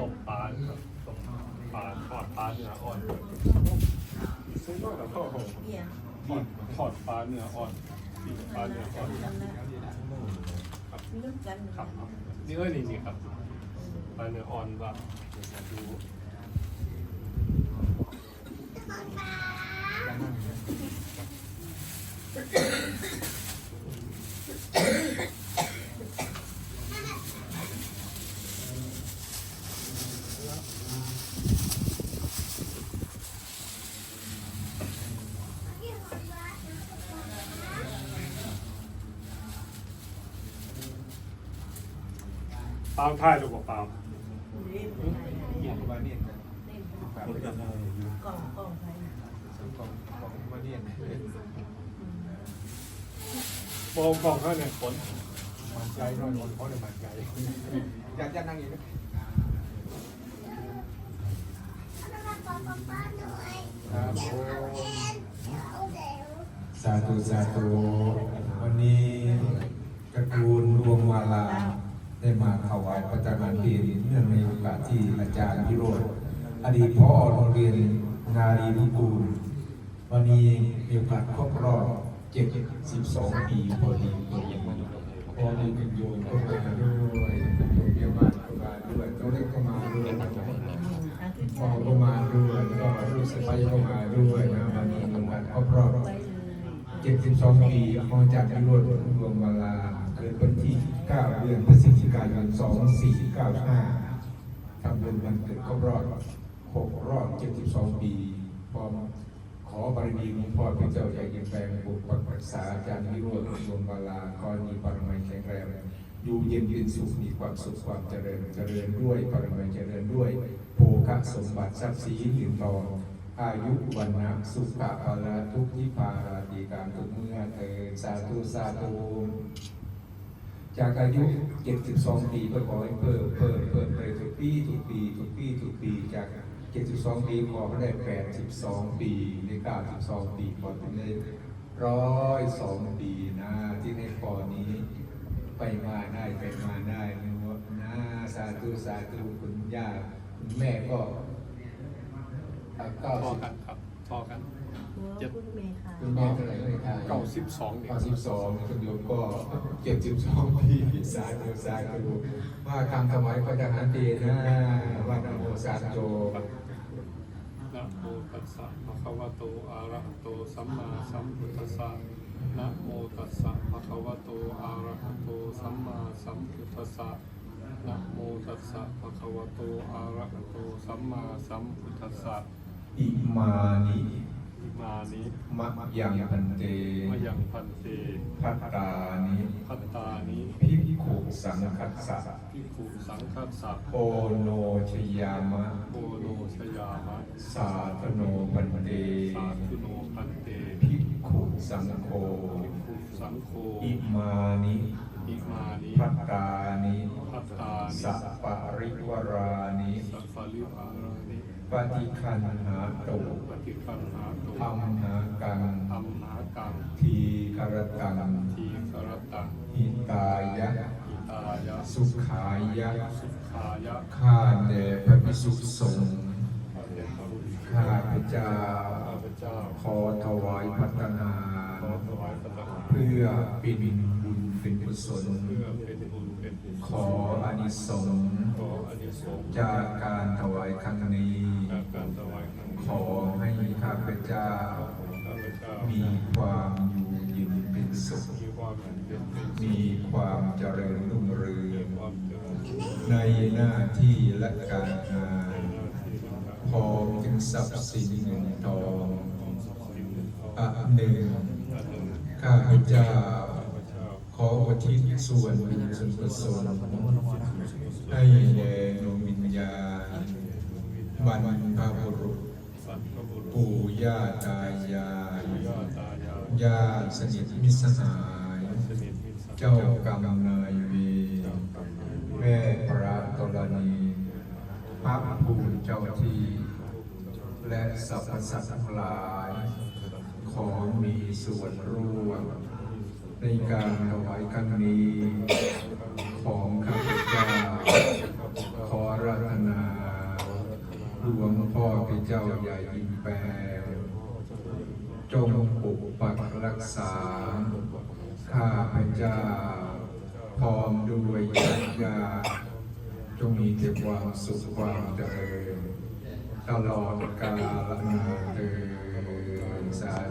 ตบปตบปลาทอดปลาเนื้ออ่อนถอดทอดปลาเนื้ออ่อนาเนื้ออ่อนครับนี่เอ้ยนี่ครับปลาเนื้ออ่อนแบบดู ยวมาดูปลาท่ายลูกกับปลาอย่างวาเนียนกันฝากไว้กับกล่องกล่องไปสังของของวาเนียนโปรงกล่องข้าเนี่ยผลมันใจน้อยคนเพราะเลยมันใจอยากจะนั่งอีกไหมครับสาธุสาธุวันนี้ ได้มาถวายพระทหารเพลเนื่องในโอกาสที่อาจารย์พิโรธอดีตพอโรงเรียนนารีนุกูลวันนี้มีโอกาสครบรอบ72ปีพอดีพอดีพอดีกันโยมก็มาด้วยโยมเยาวาก็มาด้วยตัวเล็กก็มาด้วยพ่อก็มาด้วยก็ลูกสะใภ้ก็มาด้วยนะวันนี้มีโอกาสครบรอบ72ปีของอาจารย์พิโรธรวมเวลา กิดวันที่ 9 เดือนพฤศจิกายน 2495ทำบุญวันเกิดครบรอบ6รอบ 72 ปี พร้อมขอบารมีหลวงพ่อพระเจ้าใหญ่ยังแปลงบุปกรักษาอาจารย์พิโรธรวมเวลาขอให้มีปรมัยแข็งแรงอยู่เย็นเป็นสุขมีความสุขความเจริญเจริญด้วยปรมัยเจริญด้วยโภคสมบัติทรัพย์สินเงินทองอายุวันนะสุขะพละทุกทิพาราตีการทุกเมื่อเถิดสาธุสาธุ จากอายุ 72 ปีก็ขอให้เพิ่มเพิ่มเพิ่มไปทุกปีทุกปีทุกปีทุกปีจาก 72 ปีขอให้ได้ 82 ปีใน92 ปีขอให้ได้ร้อยสองปีนะที่ในปอนี้ ไปมาได้ไปมาได้นะนะสาธุสาธุคุณย่าคุณแม่ก็เก้าพอสิบกันครับพอกัน เจ็บคุณเมย์ค่ะคุณแม่เท่าไหร่เลยค่ะเก้าสิบสองเนี่ยเก้าสิบสองคุณโยมก็เจ็ดสิบสองปีสาธุสาธุว่าคำถวายพระทหารเพลนะว่านะโมสาธุนะโมตัสสะภะคะวะโตอะระหะโตสัมมาสัมพุทธัสสะนะโมตัสสะภะคะวะโตอะระหะโตสัมมาสัมพุทธัสสะนะโมตัสสะภะคะวะโตอะระหะโตสัมมาสัมพุทธัสสะอิมานิอิ มานิมะยังพันเตมะยังพันเตพัตตานิพัตตานิพิกขุสังคัสสะพิกขุสังคัสสะโอโนชยามะโอโนชยามะ สาธโนพันเตสาธุโนพันเตพิกขุสังโฆภิกขุสังโฆอิมานิอิมานิพัตตานิพัตตานิสัปะริวรานิสัพพะลิวารานิ ปฏิคันหาตุปฏิคันหาตุธรรมหากังธรรมหากังทีคารตังทีกรตังหิตายะอิตายะ สุขายะสุขายะข้าแด่พระพิสุสงฆ์เดชพระบุตรข้าพเจ้าข้าพเจ้าขอถวายพัฒนาขอถวายพระทหารเพื่อเป็นบุญเป็นกุศลเพื่อเป็นบุญเป็นกุศล ขออานิสงส์ขออานิสงส์จากการถวายครั้งนี้จากการถวายครั้งนี้ขอให้ข้าพเจ้าข้าพเจ้า มีความอยู่เย็นเป็นสุข มีความเป็นเป็นเป็นมีความเจริญรุ่งเรืมีองความเจริญในหน้าที่และการงานหน้าที่การงานพร้อมถึงทรัพย์สินเงินทองของทรัพย์สินเงินทองอันหนึ่งอันหนึ่งข้าพเจ้าข้าพเจ้าข ออุทิศส่วนบุญส่วนกุศลให้แด่ดวงวิญญาณบรรพบุรุษปู่ย่าตายายญาติสนิทมิสหาย เจ้ากรรมนายเวรแม่พระกรณีพระภูมิเจ้าที่ และสรรพสัตว์ทั้งหลาย ขอมีส่วนร่วม ในการถวายครั้งนี้ของข้าพเจ้าขอรัตนาหลวงพ่อพิอินแปลงจงปกปักรักษา ข้าพเจ้าพร้อมด้วยญาติญาจงมีแต่ความสุขความเจริญตลอดกาลนานเถิดสาธ